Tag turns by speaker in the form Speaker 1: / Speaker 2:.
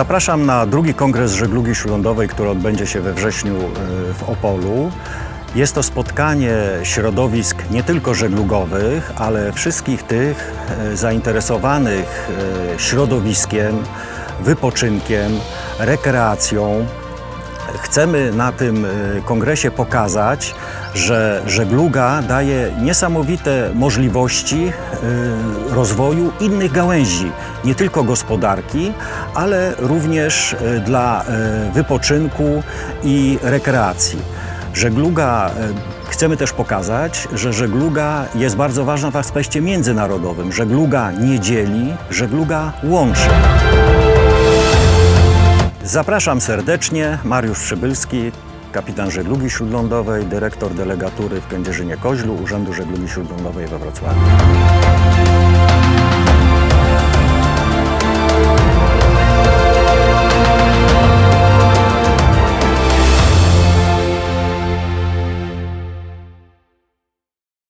Speaker 1: Zapraszam na drugi kongres żeglugi śródlądowej, który odbędzie się we wrześniu e, w Opolu. Jest to spotkanie środowisk nie tylko żeglugowych, ale wszystkich tych e, zainteresowanych e, środowiskiem, wypoczynkiem, rekreacją, Chcemy na tym y, kongresie pokazać, że żegluga daje niesamowite możliwości y, rozwoju innych gałęzi, nie tylko gospodarki, ale również y, dla wypoczynku i rekreacji. Żegluga, chcemy też pokazać, że żegluga jest bardzo ważna w aspekcie międzynarodowym. Żegluga nie dzieli, żegluga łączy. Zapraszam serdecznie, Mariusz Przybylski, kapitan żeglugi śródlądowej, dyrektor delegatury w Kędzierzynie-Koźlu Urzędu Żeglugi Śródlądowej we Wrocławiu.